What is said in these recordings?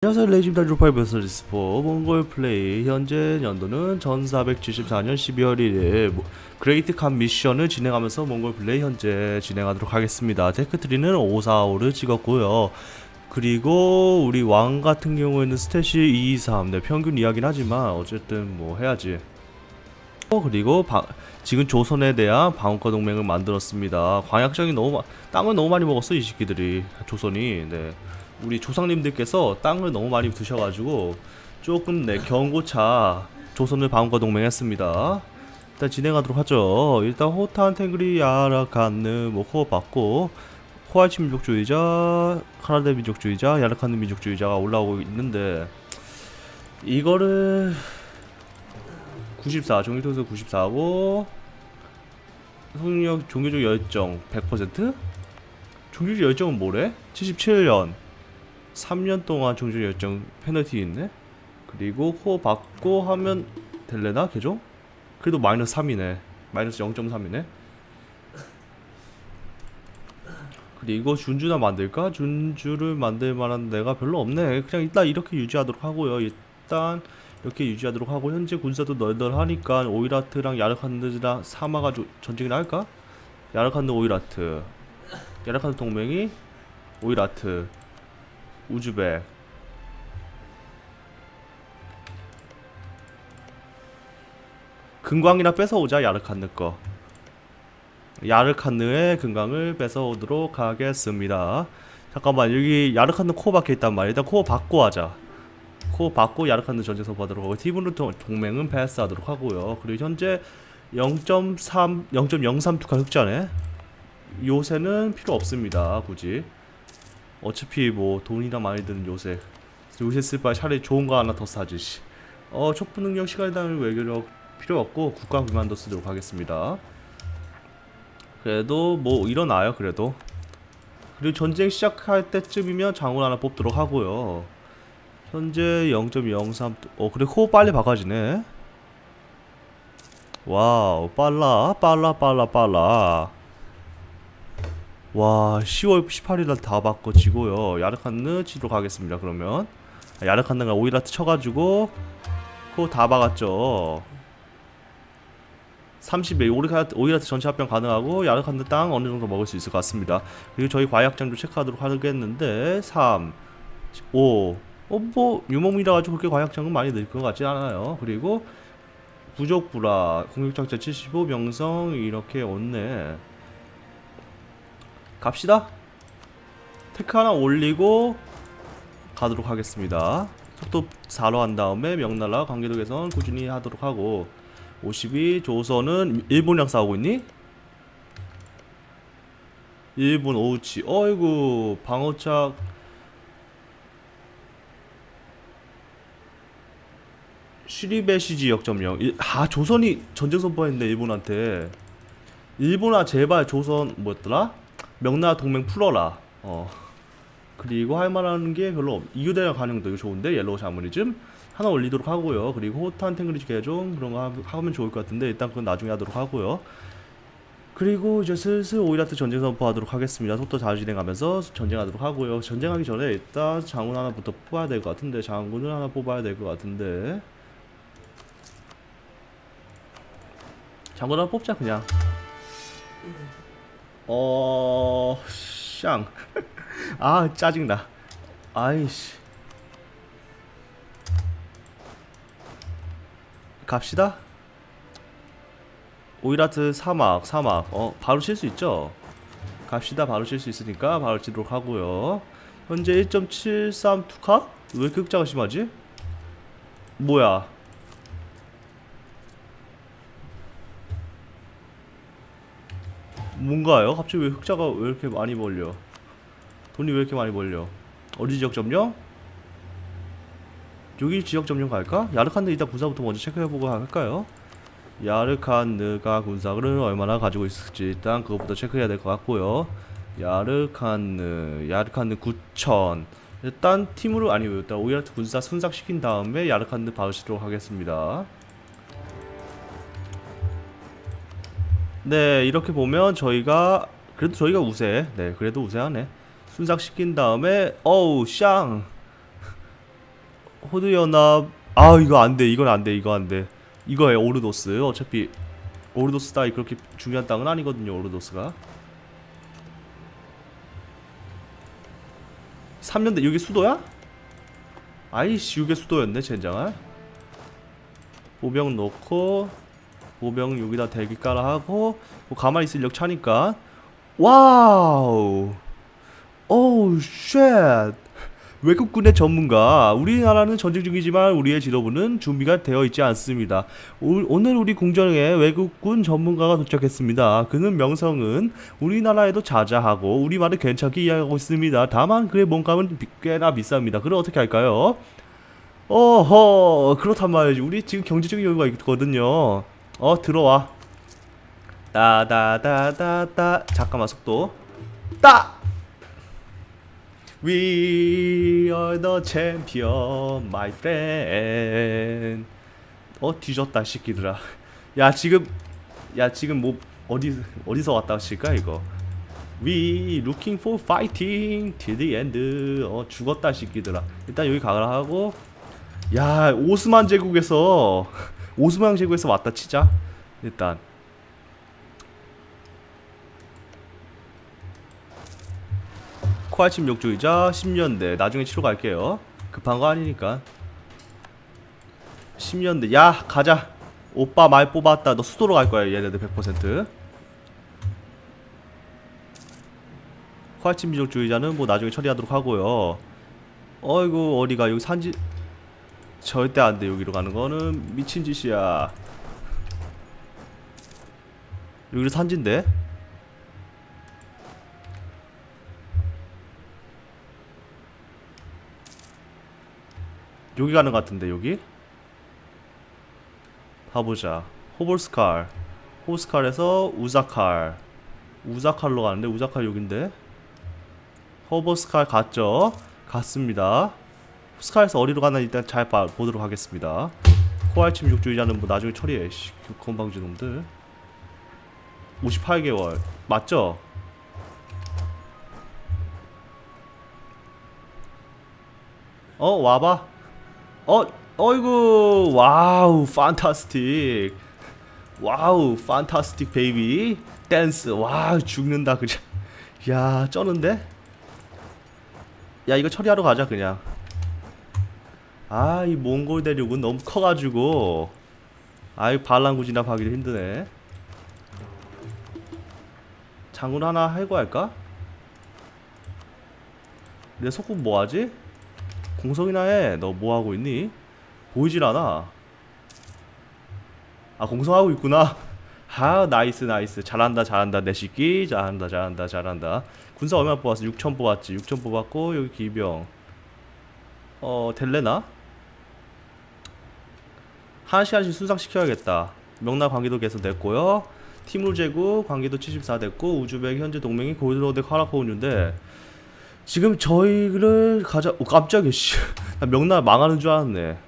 안녕하세요 레이즘다. 루파이 버스리스포 몽골 플레이. 현재 연도는 1474년 12월 1일. 모- 그레이트 칸 미션을 진행하면서 몽골 플레이 현재 진행하도록 하겠습니다. 테크트리는 545를 찍었고요. 그리고 우리 왕 같은 경우에는 스탯이 2, 2, 3 네, 평균 이야기는 하지만 어쨌든 뭐 해야지. 어, 그리고 바- 지금 조선에 대한 방어권 동맹을 만들었습니다. 광약장이 너무 마- 땅을 너무 많이 먹었어 이 새끼들이. 조선이. 네. 우리 조상님들께서 땅을 너무 많이 드셔가지고 조금 네 경고차 조선을 방어과 동맹했습니다. 일단 진행하도록 하죠. 일단 호탄 탱그리 야라칸느 뭐 호흡 받고 호아치 민족주의자, 카나다 민족주의자, 야라칸느 민족주의자가 올라오고 있는데 이거를 94 종교통수 94고 성력 종교적 열정 100% 종교적 열정은 뭐래? 77년 3년 동안 종족 열정 페널티 있네. 그리고 호 받고 하면 될래나 개종? 그래도 마이너스 3이네. 마이너스 0.3이네. 그리고 준주나 만들까? 준주를 만들 만한 데가 별로 없네. 그냥 일단 이렇게 유지하도록 하고요. 일단 이렇게 유지하도록 하고 현재 군사도 널널하니까 오이라트랑 야르칸드랑 사마가지고 전쟁이나 할까? 야르칸드 오이라트 야르칸드 동맹이 오이라트 우즈벡 금광이나 뺏어오자 야르칸느 거 야르칸느의 금광을 뺏어오도록 하겠습니다. 잠깐만 여기 야르칸느 코어 박혀있단 말이야. 일단 코어 받고 하자. 코어 받고 야르칸느 전쟁서 받도록 하고 티브누 동- 동맹은 패스하도록 하고요. 그리고 현재 0.3 0.03 투카 흑자네. 요새는 필요 없습니다 굳이 어차피 뭐 돈이나 많이 드는 요새. 요새 쓸 바에 차라리 좋은 거 하나 더 사지 씨. 어 촉부 능력 시간에 따른 외교력 필요 없고 국가 비만도 쓰도록 하겠습니다. 그래도 뭐 일어나요 그래도. 그리고 전쟁 시작할 때쯤이면 장군 하나 뽑도록 하고요. 현재 0.03 어 그래 코 빨리 바꿔지네. 와우 빨라 빨라 빨라 빨라 와 10월 18일날 다 바꿔지고요. 야르칸느 치러 가겠습니다 그러면. 아, 야르칸느가 오이라트 쳐가지고 그거 다 박았죠. 30일 오이라트, 전체 합병 가능하고 야르칸느 땅 어느 정도 먹을 수 있을 것 같습니다. 그리고 저희 과약장도 체크하도록 하겠는데 3 5 어, 뭐, 유목이라 가지고 그렇게 과약장은 많이 늘 것 같지 않아요. 그리고, 부족부라, 공격작자 75, 명성, 이렇게 왔네. 갑시다. 테크 하나 올리고 가도록 하겠습니다. 속도 4로 한 다음에 명나라 관계도 개선 꾸준히 하도록 하고 52 조선은 일본이랑 싸우고 있니? 일본 오우치 어이구 방어착 시리베시지 역점령 일- 아 조선이 전쟁 선포했네 일본한테 일본아 제발 조선 뭐였더라? 명나라 동맹 풀어라. 어. 그리고 할 만한 게 별로 없. 이교대랑 가능도 좋은데 옐로우 샤머니즘 하나 올리도록 하고요. 그리고 호탄 탱그리지 개종 그런 거 하- 하면 좋을 것 같은데 일단 그건 나중에 하도록 하고요. 그리고 이제 슬슬 오이라트 전쟁 선포하도록 하겠습니다. 속도 잘 진행하면서 전쟁하도록 하고요. 전쟁하기 전에 일단 장군 하나부터 뽑아야 될 것 같은데 장군을 하나 뽑아야 될 것 같은데 장군 하나 뽑자 그냥. 어... 샹. 아, 짜증나. 아이씨. 갑시다. 오이라트 사막, 사막. 어, 바로 칠 수 있죠? 갑시다. 바로 칠 수 있으니까 바로 치도록 하고요. 현재 1.73 투카? 왜 이렇게 흑자가 심하지? 뭐야? 뭔가요? 갑자기 왜 흑자가 왜 이렇게 많이 벌려? 돈이 왜 이렇게 많이 벌려? 어디 지역 점령? 여기 지역 점령 갈까? 야르칸느 일단 군사부터 먼저 체크해보고 할까요? 야르칸느가 군사를 얼마나 가지고 있을지 일단 그것부터 체크해야 될 것 같고요. 야르칸느, 야르칸느 9천. 일단 팀으로 아니 일단 오이라트 군사 순삭시킨 다음에 야르칸느 바우시도록 하겠습니다. 네 이렇게 보면 저희가 그래도 저희가 우세. 네 그래도 우세하네. 순삭 시킨 다음에 어우 샹. 호드 연합. 아 이거 안돼 이건 안돼 이거 안돼. 이거에 오르도스. 어차피 오르도스 따위 그렇게 중요한 땅은 아니거든요 오르도스가. 3년대 이게 수도야? 아이씨 이게 수도였네 젠장아. 보병 넣고 보병 여기다 대기 깔아 하고 뭐 가만히 있을 력 차니까. 와우! 오우 쉣! 외국군의 전문가. 우리나라는 전쟁 중이지만 우리의 지도부는 준비가 되어 있지 않습니다. 오, 오늘 우리 궁전에 외국군 전문가가 도착했습니다. 그는 명성은 우리나라에도 자자하고 우리말을 괜찮게 이해하고 있습니다. 다만 그의 몸값은 비- 꽤나 비쌉니다. 그럼 어떻게 할까요? 어허! 그렇단 말이지. 우리 지금 경제적인 여유가 있거든요 어 들어와. 따다다다다. 잠깐만 속도. 따! We are the champion my friend. 어 뒤졌다 새끼들아 야 지금 야 지금 뭐 어디 어디서 왔다 칠까 이거? We looking for fighting till the end. 어 죽었다 새끼들아 일단 여기 가라 하고. 야 오스만 제국에서 오스만 제국에서 왔다 치자. 일단. 코알 침욕주의자 10년대. 나중에 치러 갈게요. 급한 거 아니니까. 10년대. 야 가자. 오빠 말 뽑았다. 너 수도로 갈 거야 얘네들 100% 코알 침욕주의자는 뭐 나중에 처리하도록 하고요. 어이구 어디가? 여기 산지 절대 안 돼 여기로 가는 거는. 미친 짓이야. 여기로 산지인데? 여기 가는 것 같은데 여기? 가보자. 호볼스칼. 호볼스칼에서 우자칼. 우자칼로 가는데 우자칼 여긴데? 호볼스칼 갔죠? 갔습니다 스카에서 어디로 가나 일단 잘 봐, 보도록 하겠습니다. 코알침 육주의자는 뭐 나중에 처리해 씨 건방진 놈들. 58개월. 맞죠? 어 와봐. 어 어이구 와우 판타스틱. 와우 판타스틱 베이비. 댄스. 와 죽는다 그냥. 야 쩌는데? 야 이거 처리하러 가자 그냥 아 이 몽골 대륙은 너무 커가지고 아이 반란구 진압하기도 힘드네 장군 하나 해고할까? 내 속국 뭐하지? 공성이나 해. 너 뭐하고 있니? 보이질 않아. 아 공성하고 있구나. 아 나이스 나이스 잘한다 잘한다 내 새끼 잘한다 잘한다 잘한다 군사 얼마 뽑았어? 6천 뽑았지 6천 뽑았고 여기 기병 어 될래나? 한 시간씩 순삭시켜야겠다. 명나 관계도 계속 됐고요. 티물 제국 관계도 74 됐고 우즈벡 현재 동맹이 고르데 카라코운인데 지금 저희를 가자 오 깜짝이야 씨 나 명나 망하는 줄 알았네.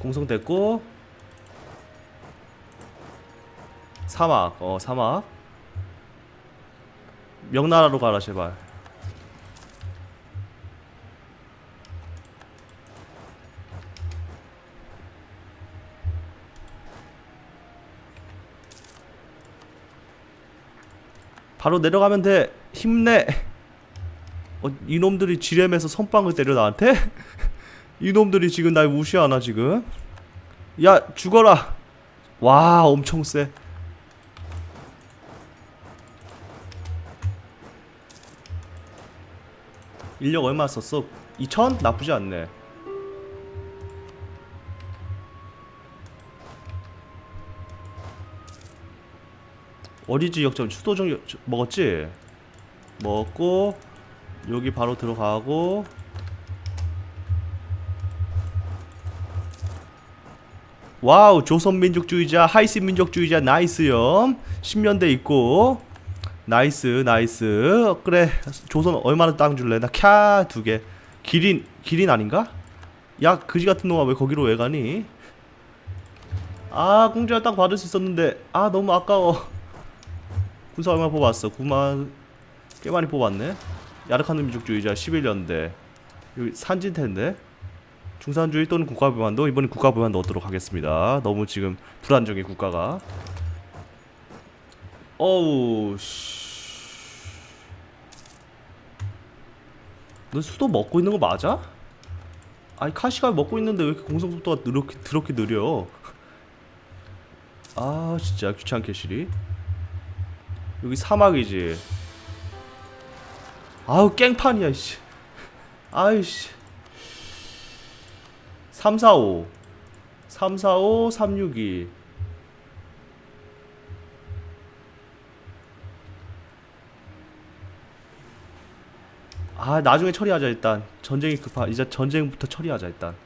공성됐고 사막 어 사막. 명나라로 가라 제발 바로 내려가면 돼 힘내 어, 이놈들이 지렘에서 선빵을 때려 나한테? 이놈들이 지금 날 무시하나 지금? 야 죽어라 와 엄청 세 인력 얼마 썼어? 2천? 나쁘지 않네 어디 지 역점? 수도정 역- 먹었지? 먹었고 여기 바로 들어가고. 와우 조선민족주의자 하이스 민족주의자 나이스염. 10년대 있고. 나이스 나이스. 그래 조선 얼마나 땅 줄래? 나 캬 두개. 기린 기린 아닌가? 야 그지 같은 놈아 왜 거기로 왜 가니? 아 공주야 땅 받을 수 있었는데. 아 너무 아까워 군사 얼마 뽑았어 9만 꽤 많이 뽑았네 야르카누 민족주의자 11년대 여기 산진텐데 중산주의 또는 국가부만도 이번엔 국가부만 넣도록 하겠습니다 너무 지금 불안정해 국가가 어우 씨. 너 수도 먹고 있는 거 맞아? 아니 카시가 먹고 있는데 왜 이렇게 공성 속도가 이렇게 더럽게 느려? 아 진짜 귀찮게 시리. 여기 사막이지. 아우 깽판이야 씨. 아이씨. 345 345 362 아 나중에 처리하자 일단 전쟁이 급하 이제 전쟁부터 처리하자 일단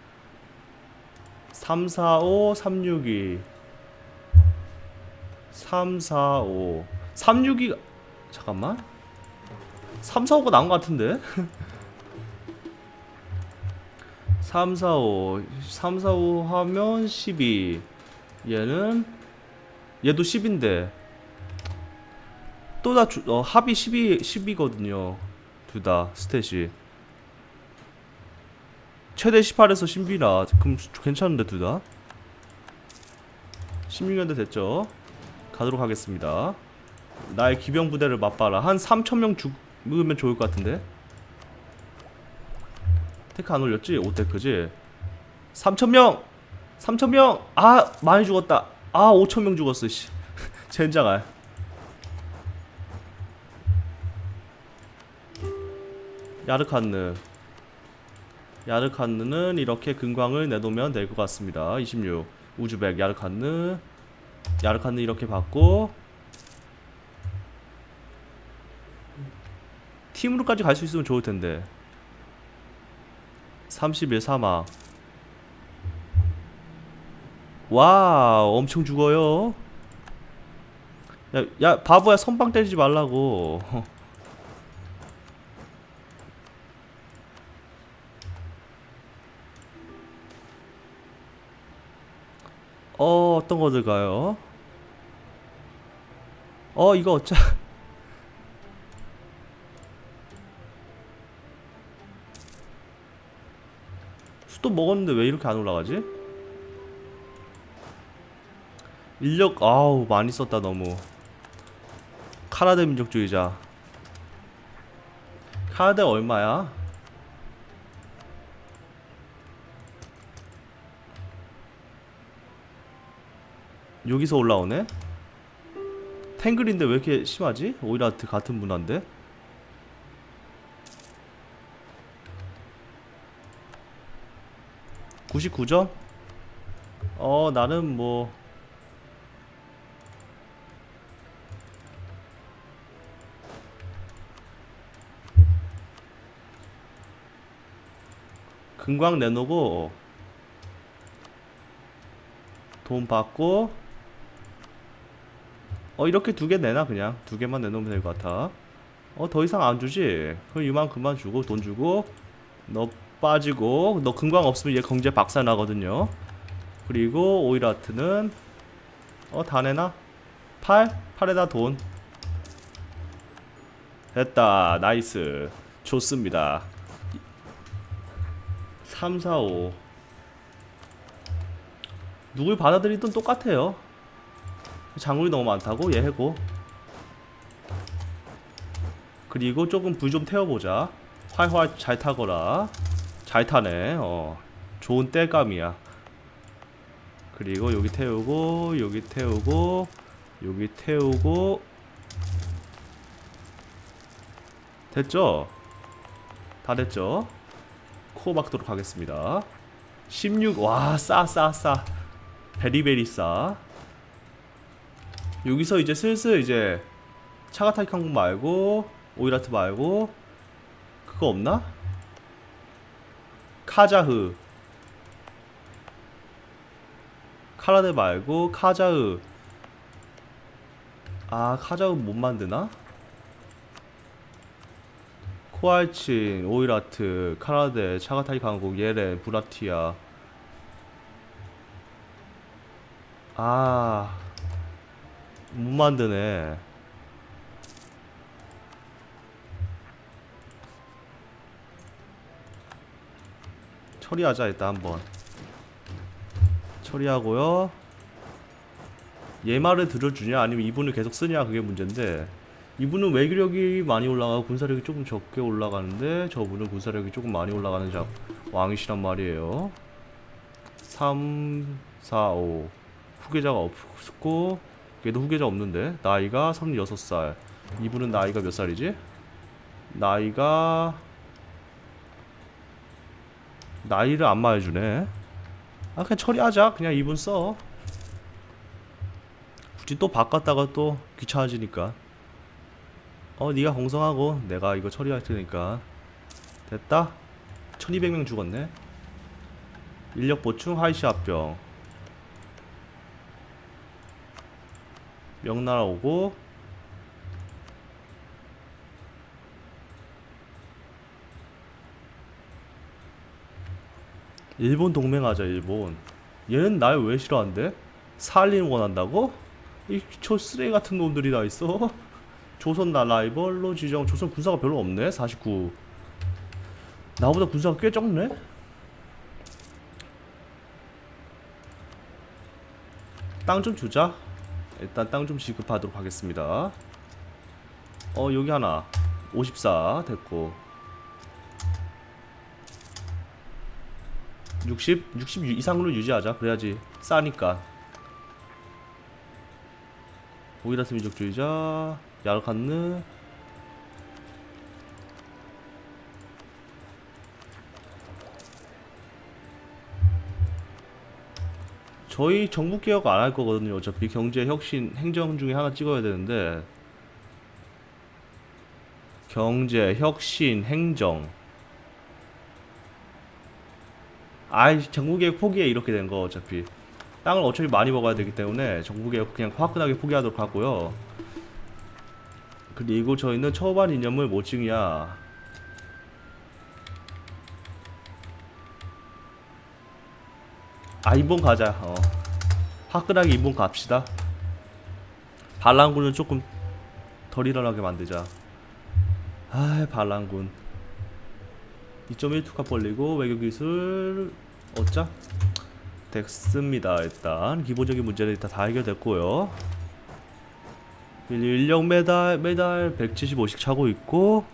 345 362 345 362가 잠깐만. 345가 나온 것 같은데? 345 345 하면 12 얘는 얘도 10인데. 또다 어, 합이 12 10이거든요. 둘 다 스탯이. 최대 18에서 10이라. 그럼 수- 괜찮은데 둘 다? 16년대 됐죠? 가도록 하겠습니다 나의 기병 부대를 맛봐라. 한 3천명 죽으면 좋을 것 같은데? 테크 안 올렸지? 5테크지? 3천명! 3천명! 아 많이 죽었다. 아 5천명 죽었어 씨. 젠장할. 야르칸느. 야르칸느는 이렇게 근광을 내놓으면 될 것 같습니다. 26 우즈벡 야르칸느. 야르칸느 이렇게 받고 팀으로까지 갈 수 있으면 좋을 텐데. 31 사막. 와 엄청 죽어요. 야, 야 바보야 선방 때리지 말라고. 어 어떤 거 들까요? 어 이거 어쩌 수도 먹었는데 왜 이렇게 안 올라가지? 인력 아우 많이 썼다 너무 카라데 민족주의자 카라데 얼마야? 여기서 올라오네? 탱글인데 왜 이렇게 심하지? 오이라트 같은 문화인데? (99점) 어 나는 뭐 금광 내놓고 돈 받고. 어 이렇게 두 개 내놔 그냥. 두 개만 내놓으면 될 것 같아. 어 더 이상 안 주지? 그럼 이만큼만 주고 돈 주고. 너 빠지고 너 금광 없으면 얘 경제 박살 나거든요. 그리고 오이라트는 어 다 내놔. 8? 8에다 돈. 됐다. 나이스. 좋습니다. 3, 4, 5 누굴 받아들이든 똑같아요. 장군이 너무 많다고? 얘 해고. 그리고 조금 불 좀 태워보자. 활활 잘 타거라 잘 타네 어 좋은 땔감이야 그리고 여기 태우고 여기 태우고 여기 태우고 됐죠? 다 됐죠? 코 박도록 하겠습니다 16와 싸 싸 싸 베리베리 싸 여기서 이제 슬슬 이제 차가타이 항공 말고 오이라트 말고 그거 없나? 카자흐. 카라데 말고 카자흐. 아 카자흐 못 만드나? 코알친, 오이라트, 카라데, 차가타이 항공, 예레, 브라티아. 아... 못 만드네 처리하자 일단 한번. 처리하고요. 얘 말을 들어주냐? 아니면 이분을 계속 쓰냐? 그게 문제인데. 이분은 외교력이 많이 올라가고 군사력이 조금 적게 올라가는데 저분은 군사력이 조금 많이 올라가는 자 왕이시란 말이에요. 3, 4, 5 후계자가 없고 얘도 후계자 없는데. 나이가 36살. 이분은 나이가 몇 살이지? 나이가 나이를 안 말해주네. 아 그냥 처리하자. 그냥 이분 써. 굳이 또 바꿨다가 또 귀찮아지니까. 어 네가 공성하고 내가 이거 처리할 테니까. 됐다. 1200명 죽었네. 인력 보충 하이시 합병. 명나라 오고 일본 동맹하자 일본. 얘는 날 왜 싫어한대? 살림 원한다고? 이저 쓰레기 같은 놈들이 다 있어. 조선 나 라이벌로 지정. 조선 군사가 별로 없네 49 나보다 군사가 꽤 적네? 땅 좀 주자. 일단 땅 좀 지급하도록 하겠습니다. 어 여기 하나. 54 됐고 60? 60 이상으로 유지하자 그래야지 싸니까 오이라스 민족주의자 야르칸느 저희 정부 개혁 안 할 거거든요. 어차피 경제 혁신 행정 중에 하나 찍어야 되는데 경제 혁신 행정 아이 정부 개혁 포기해 이렇게 된 거 어차피. 땅을 어차피 많이 먹어야 되기 때문에 정부 개혁 그냥 화끈하게 포기하도록 하고요. 그리고 저희는 초반 이념을 뭐 찍냐. 아 인본 가자. 어. 화끈하게 인본 갑시다. 반란군은 조금 덜 일어나게 만들자. 아 반란군. 2.1투카 벌리고 외교기술 얻자 됐습니다. 일단 기본적인 문제는 일단 다 해결됐고요. 인력 매달 매달 175씩 차고 있고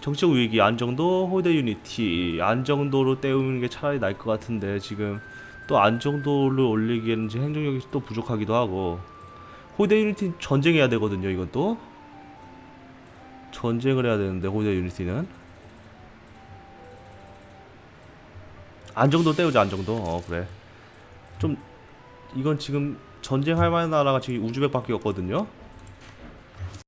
정치적 위기 안정도 호대 유니티 안정도로 때우는 게 차라리 나을 것 같은데 지금 또 안정도를 올리기에는 지금 행정력이 또 부족하기도 하고 호대 유니티 전쟁해야 되거든요 또. 전쟁을 해야 되는데 호대 유니티는 안정도 때우자 안정도. 어 그래. 좀 이건 지금 전쟁할 만한 나라가 지금 우즈벡밖에 없거든요